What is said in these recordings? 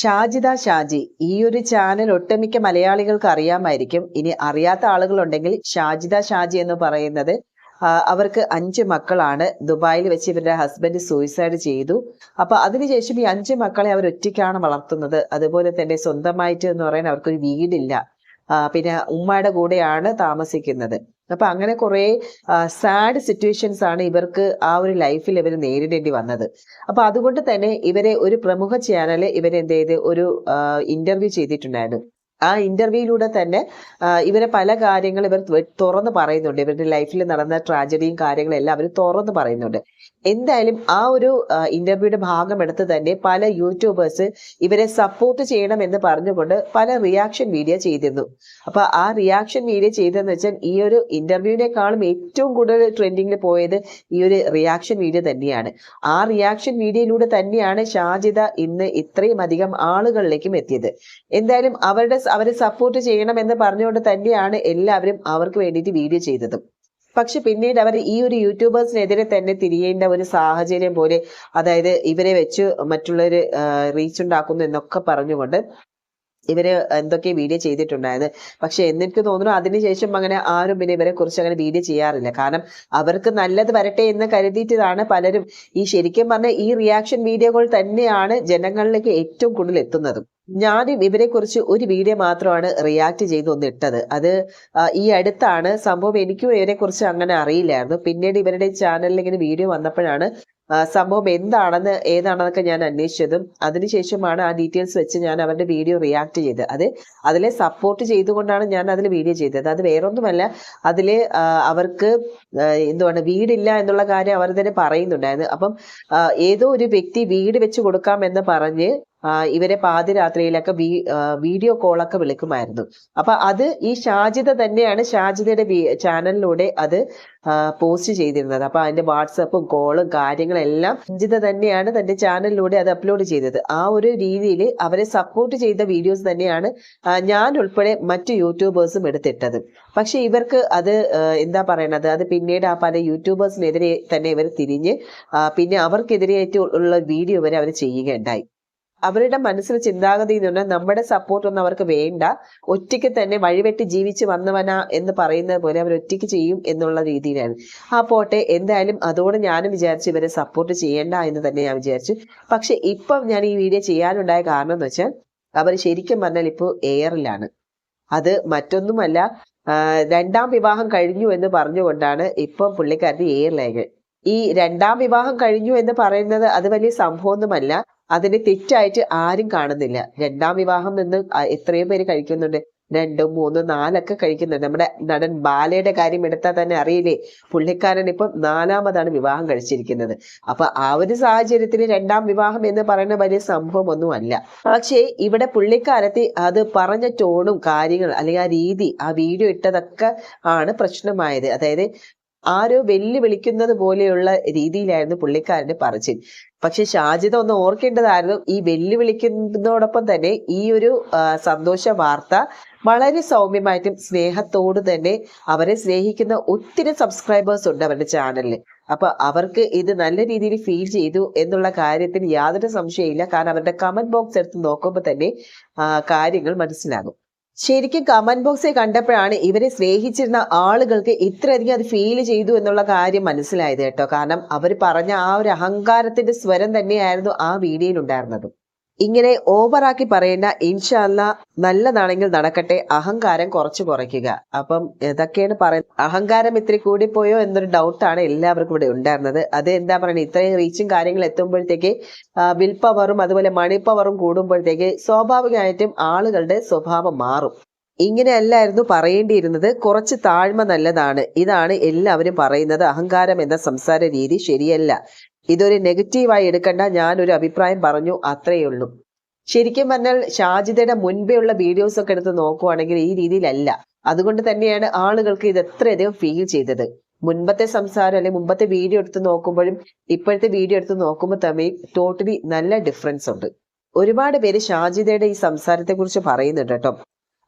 ഷാജിദ ഷാജി ഈ ഒരു ചാനൽ ഒട്ടുമിക്ക മലയാളികൾക്ക് അറിയാമായിരിക്കും. ഇനി അറിയാത്ത ആളുകളുണ്ടെങ്കിൽ ഷാജിദ ഷാജി എന്ന് പറയുന്നത് അവർക്ക് അഞ്ച് മക്കളാണ്. ദുബായിൽ വെച്ച് ഇവരുടെ ഹസ്ബൻഡ് സൂയിസൈഡ് ചെയ്തു. അപ്പൊ അതിനുശേഷം ഈ അഞ്ച് മക്കളെ അവർ ഒറ്റയ്ക്കാണ് വളർത്തുന്നത്. അതുപോലെ തന്നെ സ്വന്തമായിട്ട് എന്ന് പറയാൻ അവർക്കൊരു വീടില്ല. പിന്നെ ഉമ്മയുടെ കൂടെയാണ് താമസിക്കുന്നത്. അപ്പൊ അങ്ങനെ കുറേ സാഡ് സിറ്റുവേഷൻസ് ആണ് ഇവർക്ക് ആ ഒരു ലൈഫിൽ ഇവർ നേരിടേണ്ടി വന്നത്. അപ്പൊ അതുകൊണ്ട് തന്നെ ഇവരെ ഒരു പ്രമുഖ ചാനൽ ഇവരെന്ത് ചെയ്ത് ഒരു ഇന്റർവ്യൂ ചെയ്തിട്ടുണ്ടായിരുന്നു. ആ ഇന്റർവ്യൂയിലൂടെ തന്നെ ഇവരെ പല കാര്യങ്ങൾ ഇവർ തുറന്ന് പറയുന്നുണ്ട്. ഇവരുടെ ലൈഫിൽ നടന്ന ട്രാജഡിയും കാര്യങ്ങളെല്ലാം അവർ തുറന്ന് പറയുന്നുണ്ട്. എന്തായാലും ആ ഒരു ഇന്റർവ്യൂയുടെ ഭാഗം എടുത്ത് തന്നെ പല യൂട്യൂബേഴ്സ് ഇവരെ സപ്പോർട്ട് ചെയ്യണം എന്ന് പറഞ്ഞുകൊണ്ട് പല റിയാക്ഷൻ വീഡിയോ ചെയ്തിരുന്നു. അപ്പൊ ആ റിയാക്ഷൻ വീഡിയോ ചെയ്തതെന്ന് വെച്ചാൽ ഈ ഒരു ഇന്റർവ്യൂവിനേക്കാളും ഏറ്റവും കൂടുതൽ ട്രെൻഡിങ്ങിൽ പോയത് ഈ ഒരു റിയാക്ഷൻ വീഡിയോ തന്നെയാണ്. ആ റിയാക്ഷൻ വീഡിയോയിലൂടെ തന്നെയാണ് ഷാജിദ ഇന്ന് ഇത്രയും അധികം ആളുകളിലേക്കും എത്തിയത്. എന്തായാലും അവരുടെ അവരെ സപ്പോർട്ട് ചെയ്യണമെന്ന് പറഞ്ഞുകൊണ്ട് തന്നെയാണ് എല്ലാവരും അവർക്ക് വേണ്ടിയിട്ട് വീഡിയോ ചെയ്തത്. പക്ഷെ പിന്നീട് അവർ ഈ ഒരു യൂട്യൂബേഴ്സിനെതിരെ തന്നെ തിരിയേണ്ട ഒരു സാഹചര്യം പോലെ അതായത് ഇവരെ വെച്ച് മറ്റുള്ളവർ റീച്ച് ഉണ്ടാക്കുന്നു എന്നൊക്കെ പറഞ്ഞുകൊണ്ട് ഇവർ എന്തൊക്കെ വീഡിയോ ചെയ്തിട്ടുണ്ടായത്. പക്ഷെ എന്നിട്ട് തോന്നുന്നു അതിനുശേഷം അങ്ങനെ ആരും പിന്നെ ഇവരെ കുറിച്ച് അങ്ങനെ വീഡിയോ ചെയ്യാറില്ല. കാരണം അവർക്ക് നല്ലത് വരട്ടെ എന്ന് കരുതിയിട്ടാണ് പലരും ഈ ശരിക്കും പറഞ്ഞ ഈ റിയാക്ഷൻ വീഡിയോകൾ തന്നെയാണ് ജനങ്ങളിലേക്ക് ഏറ്റവും കൂടുതൽ എത്തുന്നതും. ഞാനും ഇവരെ കുറിച്ച് ഒരു വീഡിയോ മാത്രമാണ് റിയാക്ട് ചെയ്ത് ഒന്ന് ഇട്ടത് അത് ഈ അടുത്താണ്. സംഭവം എനിക്കും ഇവരെ കുറിച്ച് അങ്ങനെ അറിയില്ലായിരുന്നു. പിന്നീട് ഇവരുടെ ചാനലിൽ ഇങ്ങനെ വീഡിയോ വന്നപ്പോഴാണ് സംഭവം എന്താണെന്ന് ഏതാണെന്നൊക്കെ ഞാൻ അന്വേഷിച്ചതും അതിനുശേഷമാണ് ആ ഡീറ്റെയിൽസ് വെച്ച് ഞാൻ അവരുടെ വീഡിയോ റിയാക്ട് ചെയ്തത്. അത് അതിലെ സപ്പോർട്ട് ചെയ്തുകൊണ്ടാണ് ഞാൻ അതിൽ വീഡിയോ ചെയ്തത്. അത് വേറൊന്നുമല്ല അതിൽ അവർക്ക് എന്തുവാണ് വീടില്ല എന്നുള്ള കാര്യം അവർ തന്നെ പറയുന്നുണ്ടായിരുന്നു. അപ്പം ഏതോ ഒരു വ്യക്തി വീട് വെച്ച് കൊടുക്കാം എന്ന് പറഞ്ഞ് ഇവരെ പാതിരാത്രിയിലൊക്കെ വീ വീഡിയോ കോളൊക്കെ വിളിക്കുമായിരുന്നു. അപ്പൊ അത് ഈ ഷാജിത തന്നെയാണ് ഷാജിതയുടെ ചാനലിലൂടെ അത് പോസ്റ്റ് ചെയ്തിരുന്നത്. അപ്പൊ അതിന്റെ വാട്സപ്പും കോളും കാര്യങ്ങളെല്ലാം ഷാജിത തന്നെയാണ് തന്റെ ചാനലിലൂടെ അത് അപ്ലോഡ് ചെയ്തത്. ആ ഒരു രീതിയിൽ അവരെ സപ്പോർട്ട് ചെയ്ത വീഡിയോസ് തന്നെയാണ് ഞാൻ ഉൾപ്പെടെ മറ്റു യൂട്യൂബേഴ്സും എടുത്തിട്ടത്. പക്ഷെ ഇവർക്ക് അത് എന്താ പറയണത്? അത് പിന്നീട് ആ പല യൂട്യൂബേഴ്സിനെതിരെ തന്നെ ഇവർ തിരിഞ്ഞ് പിന്നെ അവർക്കെതിരെ ഉള്ള വീഡിയോ വരെ അവർ ചെയ്യുകയുണ്ടായി. അവരുടെ മനസ്സിൽ ചിന്താഗതി എന്ന് പറഞ്ഞാൽ നമ്മുടെ സപ്പോർട്ട് ഒന്നും അവർക്ക് വേണ്ട. ഒറ്റയ്ക്ക് തന്നെ വഴിവെട്ടി ജീവിച്ച് വന്നവനാ എന്ന് പറയുന്നത് പോലെ അവർ ഒറ്റയ്ക്ക് ചെയ്യും എന്നുള്ള രീതിയിലാണ്. ആ പോട്ടെ എന്തായാലും അതോടെ ഞാനും വിചാരിച്ചു ഇവരെ സപ്പോർട്ട് ചെയ്യേണ്ട എന്ന് തന്നെ ഞാൻ വിചാരിച്ചു. പക്ഷെ ഇപ്പം ഞാൻ ഈ വീഡിയോ ചെയ്യാനുണ്ടായ കാരണം എന്ന് വെച്ചാൽ അവർ ശരിക്കും പറഞ്ഞാൽ ഇപ്പോൾ എയറിലാണ് അത് മറ്റൊന്നുമല്ല രണ്ടാം വിവാഹം കഴിഞ്ഞു എന്ന് പറഞ്ഞുകൊണ്ടാണ് ഇപ്പം പുള്ളിക്കാരത്തി എയറിലേക്ക് ഈ രണ്ടാം വിവാഹം കഴിഞ്ഞു എന്ന് പറയുന്നത് അത് വലിയ സംഭവമൊന്നുമല്ല. അതിനെ തെറ്റായിട്ട് ആരും കാണുന്നില്ല. രണ്ടാം വിവാഹം എന്ന് എത്രയും പേര് കഴിക്കുന്നുണ്ട്. രണ്ടും മൂന്നും നാലൊക്കെ കഴിക്കുന്നുണ്ട്. നമ്മുടെ നടൻ ബാലയുടെ കാര്യം എടുത്താൽ തന്നെ അറിയില്ലേ? പുള്ളിക്കാരൻ ഇപ്പം നാലാമതാണ് വിവാഹം കഴിച്ചിരിക്കുന്നത്. അപ്പൊ ആ ഒരു സാഹചര്യത്തിൽ രണ്ടാം വിവാഹം എന്ന് പറയുന്ന വലിയ സംഭവമൊന്നുമല്ല. പക്ഷേ ഇവിടെ പുള്ളിക്കാരത്തി അത് പറഞ്ഞ ടോണും കാര്യങ്ങൾ അല്ലെങ്കിൽ ആ രീതി ആ വീഡിയോ ഇട്ടതൊക്കെ ആണ് പ്രശ്നമായത്. അതായത് ആരോ വെല്ലുവിളിക്കുന്നത് പോലെയുള്ള രീതിയിലായിരുന്നു പുള്ളിക്കാരന്റെ പറച്ചിൽ. പക്ഷെ ഷാജിത ഒന്ന് ഓർക്കേണ്ടതായിരുന്നു ഈ വെല്ലുവിളിക്കുന്നതോടൊപ്പം തന്നെ ഈ ഒരു സന്തോഷ വാർത്ത വളരെ സൗമ്യമായിട്ടും സ്നേഹത്തോട് തന്നെ അവരെ സ്നേഹിക്കുന്ന ഒത്തിരി സബ്സ്ക്രൈബേഴ്സ് ഉണ്ട് അവരുടെ ചാനലിൽ അപ്പൊ അവർക്ക് ഇത് നല്ല രീതിയിൽ ഫീൽ ചെയ്തു എന്നുള്ള കാര്യത്തിൽ യാതൊരു സംശയമില്ല കാരണം അവരുടെ കമന്റ് ബോക്സ് എടുത്ത് നോക്കുമ്പോൾ തന്നെ കാര്യങ്ങൾ മനസ്സിലാകും. ശരിക്കും കമന്റ് ബോക്സിൽ കണ്ടപ്പോഴാണ് ഇവരെ സ്നേഹിച്ചിരുന്ന ആളുകൾക്ക് ഇത്രയധികം അത് ഫീൽ ചെയ്തു എന്നുള്ള കാര്യം മനസ്സിലായത് കേട്ടോ. കാരണം അവർ പറഞ്ഞ ആ ഒരു അഹങ്കാരത്തിന്റെ സ്വരം തന്നെയായിരുന്നു ആ വീഡിയോയിൽ ഉണ്ടായിരുന്നത്. ഇങ്ങനെ ഓവറാക്കി പറയേണ്ട ഇൻഷല്ല നല്ലതാണെങ്കിൽ നടക്കട്ടെ അഹങ്കാരം കുറച്ച് കുറയ്ക്കുക. അപ്പം ഇതൊക്കെയാണ് പറയുന്നത്. അഹങ്കാരം ഇത്തിരി കൂടിപ്പോയോ എന്നൊരു ഡൗട്ടാണ് എല്ലാവർക്കും ഇവിടെ ഉണ്ടായിരുന്നത്. അത് എന്താ പറയുന്നത്? ഇത്രയും റീച്ചും കാര്യങ്ങൾ എത്തുമ്പോഴത്തേക്ക് വിൽ പവറും അതുപോലെ മണി പവറും കൂടുമ്പോഴത്തേക്ക് സ്വാഭാവികമായിട്ടും ആളുകളുടെ സ്വഭാവം മാറും. ഇങ്ങനെയല്ലായിരുന്നു പറയേണ്ടിയിരുന്നത്. കുറച്ച് താഴ്മ നല്ലതാണ്. ഇതാണ് എല്ലാവരും പറയുന്നത്. അഹങ്കാരം എന്ന സംസാര രീതി ശരിയല്ല. ഇതൊരു നെഗറ്റീവായി എടുക്കണ്ട ഞാനൊരു അഭിപ്രായം പറഞ്ഞു അത്രയേ ഉള്ളൂ. ശരിക്കും പറഞ്ഞാൽ ഷാജിദയുടെ മുൻപേ ഉള്ള വീഡിയോസ് ഒക്കെ എടുത്ത് നോക്കുവാണെങ്കിൽ ഈ രീതിയിലല്ല. അതുകൊണ്ട് തന്നെയാണ് ആളുകൾക്ക് ഇത് എത്രയധികം ഫീൽ ചെയ്തത്. മുൻപത്തെ സംസാരം അല്ലെങ്കിൽ മുമ്പത്തെ വീഡിയോ എടുത്ത് നോക്കുമ്പോഴും ഇപ്പോഴത്തെ വീഡിയോ എടുത്ത് നോക്കുമ്പോൾ തമ്മിൽ ടോട്ടലി നല്ല ഡിഫറൻസ് ഉണ്ട്. ഒരുപാട് പേര് ഷാജിദയുടെ ഈ സംസാരത്തെ കുറിച്ച് പറയുന്നുണ്ട് കേട്ടോ.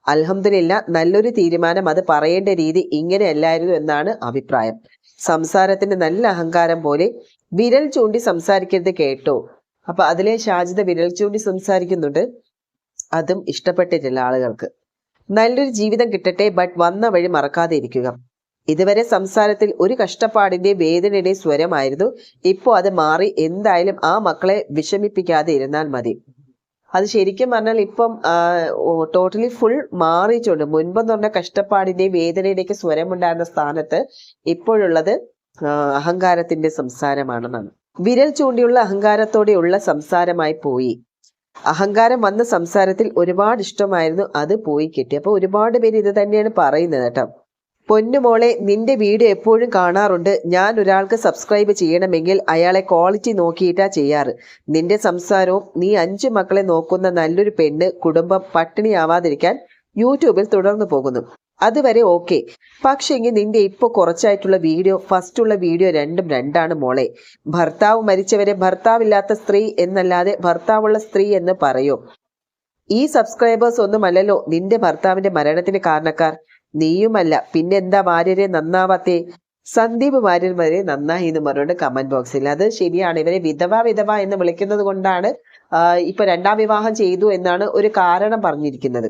അൽഹംദുലില്ല നല്ലൊരു തീരുമാനം അത് പറയേണ്ട രീതി ഇങ്ങനെയല്ലായിരുന്നു എന്നാണ് അഭിപ്രായം. സംസാരത്തിന്റെ നല്ല അഹങ്കാരം പോലെ വിരൽ ചൂണ്ടി സംസാരിക്കരുത് കേട്ടോ. അപ്പൊ അതിലെ ഷാജിദ വിരൽ ചൂണ്ടി സംസാരിക്കുന്നുണ്ട്. അതും ഇഷ്ടപ്പെട്ടിട്ടില്ല ആളുകൾക്ക്. നല്ലൊരു ജീവിതം കിട്ടട്ടെ ബട്ട് വന്ന വഴി മറക്കാതെ ഇരിക്കുക. ഇതുവരെ സംസാരത്തിൽ ഒരു കഷ്ടപ്പാടിന്റെ വേദനയുടെ സ്വരമായിരുന്നു. ഇപ്പോ അത് മാറി എന്തായാലും ആ മക്കളെ വിഷമിപ്പിക്കാതെ ഇരുന്നാൽ മതി. അത് ശരിക്കും പറഞ്ഞാൽ ഇപ്പം ടോട്ടലി ഫുൾ മാറിയിട്ടുണ്ട്. മുൻപെന്ന് പറഞ്ഞ കഷ്ടപ്പാടിന്റെയും വേദനയുടെയൊക്കെ സ്വരമുണ്ടായിരുന്ന സ്ഥാനത്ത് ഇപ്പോഴുള്ളത് അഹങ്കാരത്തിന്റെ സംസാരമാണെന്നാണ്. വിരൽ ചൂണ്ടിയുള്ള അഹങ്കാരത്തോടെയുള്ള സംസാരമായി പോയി. അഹങ്കാരം വന്ന സംസാരത്തിൽ ഒരുപാട് ഇഷ്ടമായിരുന്നു അത് പോയി കിട്ടി. അപ്പൊ ഒരുപാട് പേര് ഇത് തന്നെയാണ് പറയുന്നത് കേട്ടോ. പൊന്നുമോളെ നിന്റെ വീഡിയോ എപ്പോഴും കാണാറുണ്ട്. ഞാൻ ഒരാൾക്ക് സബ്സ്ക്രൈബ് ചെയ്യണമെങ്കിൽ അയാളെ ക്വാളിറ്റി നോക്കിയിട്ടാ ചെയ്യാറ്. നിന്റെ സംസാരവും നീ അഞ്ചു മക്കളെ നോക്കുന്ന നല്ലൊരു പെണ്ണ് കുടുംബം പട്ടിണിയാവാതിരിക്കാൻ യൂട്യൂബിൽ തുടർന്നു പോകുന്നു. അതുവരെ ഓക്കെ പക്ഷെങ്കിൽ നിന്റെ ഇപ്പൊ കുറച്ചായിട്ടുള്ള വീഡിയോ ഫസ്റ്റ് ഉള്ള വീഡിയോ രണ്ടും രണ്ടാണ് മോളെ. ഭർത്താവ് മരിച്ചവരെ ഭർത്താവില്ലാത്ത സ്ത്രീ എന്നല്ലാതെ ഭർത്താവുള്ള സ്ത്രീ എന്ന് പറയൂ. ഈ സബ്സ്ക്രൈബേഴ്സ് ഒന്നുമല്ലല്ലോ നിന്റെ ഭർത്താവിന്റെ മരണത്തിന് കാരണക്കാർ. നീയുമല്ല. പിന്നെന്താ വാര്യരെ നന്നാവാത്തേ? സന്ദീപ് വാര്യർ വരെ നന്നായി എന്ന് പറഞ്ഞുകൊണ്ട് കമന്റ് ബോക്സിൽ അത് ശരിയാണ്. ഇവരെ വിധവ വിധവ എന്ന് വിളിക്കുന്നത് കൊണ്ടാണ് ഇപ്പൊ രണ്ടാം വിവാഹം ചെയ്തു എന്നാണ് ഒരു കാരണം പറഞ്ഞിരിക്കുന്നത്.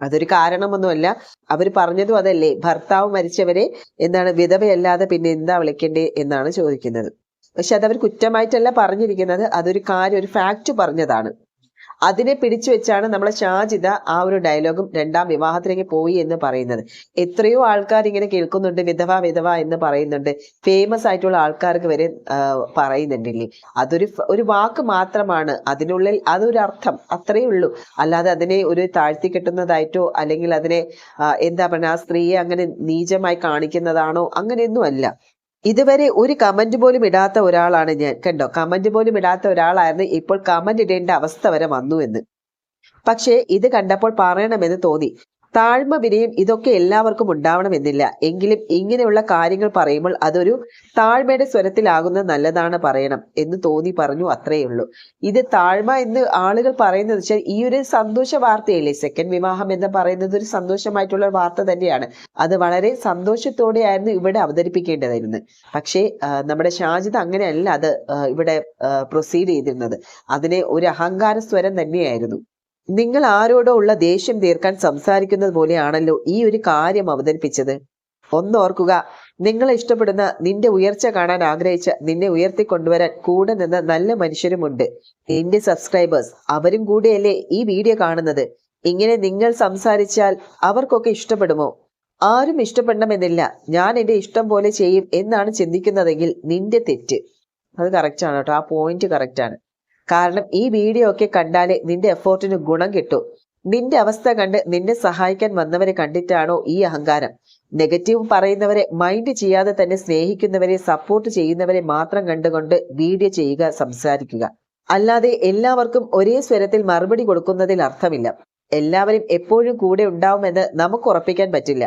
അതൊരു കാരണമൊന്നുമല്ല. അവർ പറഞ്ഞതും അതല്ലേ. ഭർത്താവ് മരിച്ചവരെ എന്താണ് വിധവയല്ലാതെ പിന്നെ എന്താ വിളിക്കേണ്ടേ എന്നാണ് ചോദിക്കുന്നത്. പക്ഷെ അതവർ കുറ്റമായിട്ടല്ല പറഞ്ഞിരിക്കുന്നത്. അതൊരു കാര്യം ഒരു ഫാക്റ്റ് പറഞ്ഞതാണ്. അതിനെ പിടിച്ചു വെച്ചാണ് നമ്മളെ ഷാജിദ ആ ഒരു ഡയലോഗും രണ്ടാം വിവാഹത്തിലേക്ക് പോയി എന്ന് പറയുന്നത്. എത്രയോ ആൾക്കാർ ഇങ്ങനെ കേൾക്കുന്നുണ്ട് വിധവ വിധവ എന്ന് പറയുന്നുണ്ട്. ഫേമസ് ആയിട്ടുള്ള ആൾക്കാർക്ക് വരെ പറയുന്നുണ്ടല്ലേ? അതൊരു ഒരു വാക്ക് മാത്രമാണ്. അതിനുള്ളിൽ അതൊരു അർത്ഥം അത്രയേ ഉള്ളൂ. അല്ലാതെ അതിനെ ഒരു താഴ്ത്തി കെട്ടുന്നതായിട്ടോ അല്ലെങ്കിൽ അതിനെ എന്താ പറയുക ആ സ്ത്രീയെ അങ്ങനെ നീചമായി കാണിക്കുന്നതാണോ അങ്ങനെയൊന്നും അല്ല. ഇതുവരെ ഒരു കമന്റ് പോലും ഇടാത്ത ഒരാളാണ് ഞാൻ. കണ്ടോ? കമന്റ് പോലും ഇടാത്ത ഒരാളായിരുന്നു. ഇപ്പോൾ കമന്റ് ഇടേണ്ട അവസ്ഥ വരെ വന്നു എന്ന്. പക്ഷേ ഇത് കണ്ടപ്പോൾ പറയണമെന്ന് തോന്നി. താഴ്മ വിനയം ഇതൊക്കെ എല്ലാവർക്കും ഉണ്ടാവണമെന്നില്ല. എങ്കിലും ഇങ്ങനെയുള്ള കാര്യങ്ങൾ പറയുമ്പോൾ അതൊരു താഴ്മയുടെ സ്വരത്തിലാകുന്ന നല്ലതാണ് പറയണം എന്ന് തോന്നി പറഞ്ഞു അത്രയേ ഉള്ളൂ. ഇത് താഴ്മ എന്ന് ആളുകൾ പറയുന്നത് വെച്ചാൽ ഈ ഒരു സന്തോഷ വാർത്തയല്ലേ? സെക്കൻഡ് വിവാഹം എന്ന് പറയുന്നത് ഒരു സന്തോഷമായിട്ടുള്ള വാർത്ത തന്നെയാണ്. അത് വളരെ സന്തോഷത്തോടെയായിരുന്നു ഇവിടെ അവതരിപ്പിക്കേണ്ടതായിരുന്നു. പക്ഷേ നമ്മുടെ ഷാജിദ് അങ്ങനെയല്ല അത് ഇവിടെ പ്രൊസീഡ് ചെയ്തിരുന്നത്. അതിനെ ഒരു അഹങ്കാര സ്വരം തന്നെയായിരുന്നു. നിങ്ങൾ ആരോടോ ഉള്ള ദേഷ്യം തീർക്കാൻ സംസാരിക്കുന്നത് പോലെയാണല്ലോ ഈ ഒരു കാര്യം അവതരിപ്പിച്ചത്. ഒന്നോർക്കുക നിങ്ങളെ ഇഷ്ടപ്പെടുന്ന നിന്റെ ഉയർച്ച കാണാൻ ആഗ്രഹിച്ച നിന്നെ ഉയർത്തിക്കൊണ്ടുവരാൻ കൂടെ നിന്ന നല്ല മനുഷ്യരുമുണ്ട്. എന്റെ സബ്സ്ക്രൈബേഴ്സ് അവരും കൂടെയല്ലേ ഈ വീഡിയോ കാണുന്നത്? ഇങ്ങനെ നിങ്ങൾ സംസാരിച്ചാൽ അവർക്കൊക്കെ ഇഷ്ടപ്പെടുമോ? ആരും ഇഷ്ടപ്പെടണമെന്നില്ല. ഞാൻ എന്റെ ഇഷ്ടം പോലെ ചെയ്യും എന്നാണ് ചിന്തിക്കുന്നതെങ്കിൽ നിന്റെ തെറ്റ്. അത് കറക്റ്റ് ആണ് കേട്ടോ. ആ പോയിന്റ് കറക്റ്റ് ആണ്. കാരണം ഈ വീഡിയോ ഒക്കെ കണ്ടാലേ നിന്റെ എഫോർട്ടിന് ഗുണം കിട്ടൂ. നിന്റെ അവസ്ഥ കണ്ട് നിന്നെ സഹായിക്കാൻ വന്നവരെ കണ്ടിട്ടാണോ ഈ അഹങ്കാരം? നെഗറ്റീവ് പറയുന്നവരെ മൈൻഡ് ചെയ്യാതെ തന്നെ സ്നേഹിക്കുന്നവരെ സപ്പോർട്ട് ചെയ്യുന്നവരെ മാത്രം കണ്ടുകൊണ്ട് വീഡിയോ ചെയ്യുക സംസാരിക്കുക. അല്ലാതെ എല്ലാവർക്കും ഒരേ സ്വരത്തിൽ മറുപടി കൊടുക്കുന്നതിൽ അർത്ഥമില്ല. എല്ലാവരും എപ്പോഴും കൂടെ ഉണ്ടാവുമെന്ന് നമുക്ക് ഉറപ്പിക്കാൻ പറ്റില്ല.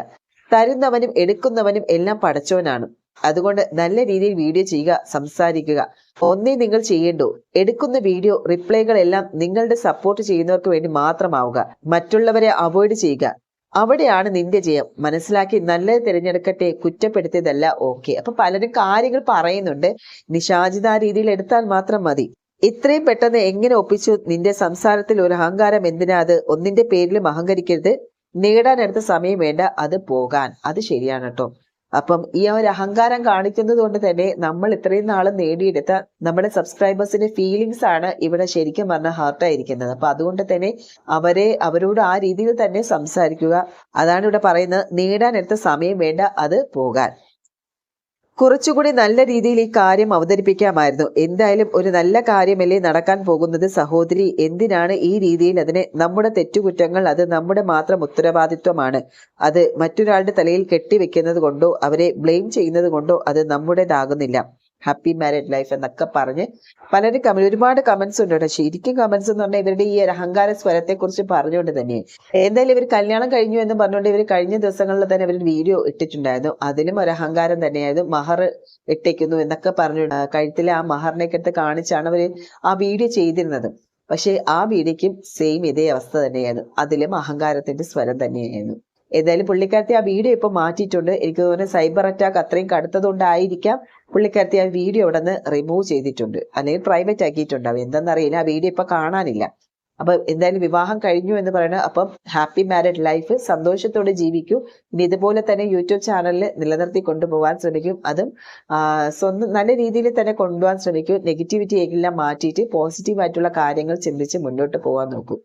തരുന്നവനും എടുക്കുന്നവനും എല്ലാം പടച്ചോനാണ് അതുകൊണ്ട് നല്ല രീതിയിൽ വീഡിയോ ചെയ്യുക സംസാരിക്കുക. ഒന്നേ നിങ്ങൾ ചെയ്യേണ്ടൂ. എടുക്കുന്ന വീഡിയോ റിപ്ലൈകളെല്ലാം നിങ്ങളുടെ സപ്പോർട്ട് ചെയ്യുന്നവർക്ക് വേണ്ടി മാത്രമാവുക. മറ്റുള്ളവരെ അവോയ്ഡ് ചെയ്യുക. അവിടെയാണ് നിന്റെ ജയം. മനസ്സിലാക്കി നല്ലത് തിരഞ്ഞെടുക്കട്ടെ കുറ്റപ്പെടുത്തിയതല്ല ഓക്കെ അപ്പൊ പലരും കാര്യങ്ങൾ പറയുന്നുണ്ട്. ആ രീതിയിൽ എടുത്താൽ മാത്രം മതി. ഇത്രയും പെട്ടെന്ന് എങ്ങനെ ഒപ്പിച്ചു നിന്റെ സംസാരത്തിൽ ഒരു അഹങ്കാരം? എന്തിനാ അത്? ഒന്നിന്റെ പേരിലും അഹങ്കരിക്കരുത്. നേടാനെടുത്ത സമയം വേണ്ട അത് പോകാൻ. അത് ശരിയാണ് കേട്ടോ. അപ്പം ഈ ഒരു അഹങ്കാരം കാണിക്കുന്നത് കൊണ്ട് തന്നെ നമ്മൾ ഇത്രയും നാൾ നേടിയെടുത്ത നമ്മുടെ സബ്സ്ക്രൈബേഴ്സിന്റെ ഫീലിങ്സ് ആണ് ഇവിടെ ശരിക്കും പറഞ്ഞാൽ ഹർട്ടായിരിക്കുന്നത് അപ്പൊ അതുകൊണ്ട് തന്നെ അവരെ അവരോട് ആ രീതിയിൽ തന്നെ സംസാരിക്കുക. അതാണ് ഇവിടെ പറയുന്നത്. നേടാനെടുത്ത സമയം വേണ്ട അത് പോകാൻ. കുറച്ചുകൂടി നല്ല രീതിയിൽ ഈ കാര്യം അവതരിപ്പിക്കാമായിരുന്നു. എന്തായാലും ഒരു നല്ല കാര്യമല്ലേ നടക്കാൻ പോകുന്നത് സഹോദരി. എന്തിനാണ് ഈ രീതിയിൽ അതിനെ നമ്മുടെ തെറ്റുകുറ്റങ്ങൾ അത് നമ്മുടെ മാത്രം ഉത്തരവാദിത്വമാണ് അത് മറ്റൊരാളുടെ തലയിൽ കെട്ടിവെക്കുന്നത് കൊണ്ടോ അവരെ ബ്ലെയിം ചെയ്യുന്നത് കൊണ്ടോ അത് നമ്മുടേതാകുന്നില്ല. ഹാപ്പി മാരീഡ് ലൈഫ് എന്നൊക്കെ പറഞ്ഞ് പലരും കമന്റ് ഒരുപാട് കമന്റ്സ് ഉണ്ട് കേട്ടോ. ശരിക്കും കമന്റ്സ് എന്ന് പറഞ്ഞാൽ ഇവരുടെ ഈ അഹങ്കാര സ്വരത്തെ കുറിച്ച് പറഞ്ഞുകൊണ്ട് തന്നെ. എന്തായാലും ഇവർ കല്യാണം കഴിഞ്ഞു എന്ന് പറഞ്ഞുകൊണ്ട് ഇവർ കഴിഞ്ഞ ദിവസങ്ങളിൽ തന്നെ അവർ വീഡിയോ ഇട്ടിട്ടുണ്ടായിരുന്നു. അതിലും ഒരു അഹങ്കാരം തന്നെയായിരുന്നു. മഹർ ഇട്ടേക്കുന്നു എന്നൊക്കെ പറഞ്ഞു കഴുത്തിലെ ആ മഹറിനെ എടുത്ത് കാണിച്ചാണ് അവർ ആ വീഡിയോ ചെയ്തിരുന്നത്. പക്ഷേ ആ വീഡിയോക്കും സെയിം ഇതേ അവസ്ഥ തന്നെയായിരുന്നു. അതിലും അഹങ്കാരത്തിന്റെ സ്വരം തന്നെയായിരുന്നു. ഏതായാലും പുള്ളിക്കാരത്തി ആ വീഡിയോ ഇപ്പൊ മാറ്റിയിട്ടുണ്ട്. എനിക്ക് തോന്നുന്നു സൈബർ അറ്റാക്ക് അത്രയും കടുത്തതുകൊണ്ടായിരിക്കാം പുള്ളിക്കാരത്തി ആ വീഡിയോ അവിടെ നിന്ന് റിമൂവ് ചെയ്തിട്ടുണ്ട്. അല്ലെങ്കിൽ പ്രൈവറ്റ് ആക്കിയിട്ടുണ്ടാവും. എന്തെന്നറിയില്ല. ആ വീഡിയോ ഇപ്പൊ കാണാനില്ല. അപ്പൊ എന്തായാലും വിവാഹം കഴിഞ്ഞു എന്ന് പറയുന്നത് അപ്പം ഹാപ്പി മാരിഡ് ലൈഫ് സന്തോഷത്തോടെ ജീവിക്കൂ. ഇനി ഇതുപോലെ തന്നെ യൂട്യൂബ് ചാനലിൽ നിലനിർത്തി കൊണ്ടുപോകാൻ ശ്രമിക്കും. അതും സ്വന്തം നല്ല രീതിയിൽ തന്നെ കൊണ്ടുപോകാൻ ശ്രമിക്കും. നെഗറ്റിവിറ്റി എല്ലാം മാറ്റിയിട്ട് പോസിറ്റീവ് ആയിട്ടുള്ള കാര്യങ്ങൾ ചിന്തിച്ച് മുന്നോട്ട് പോകാൻ നോക്കൂ.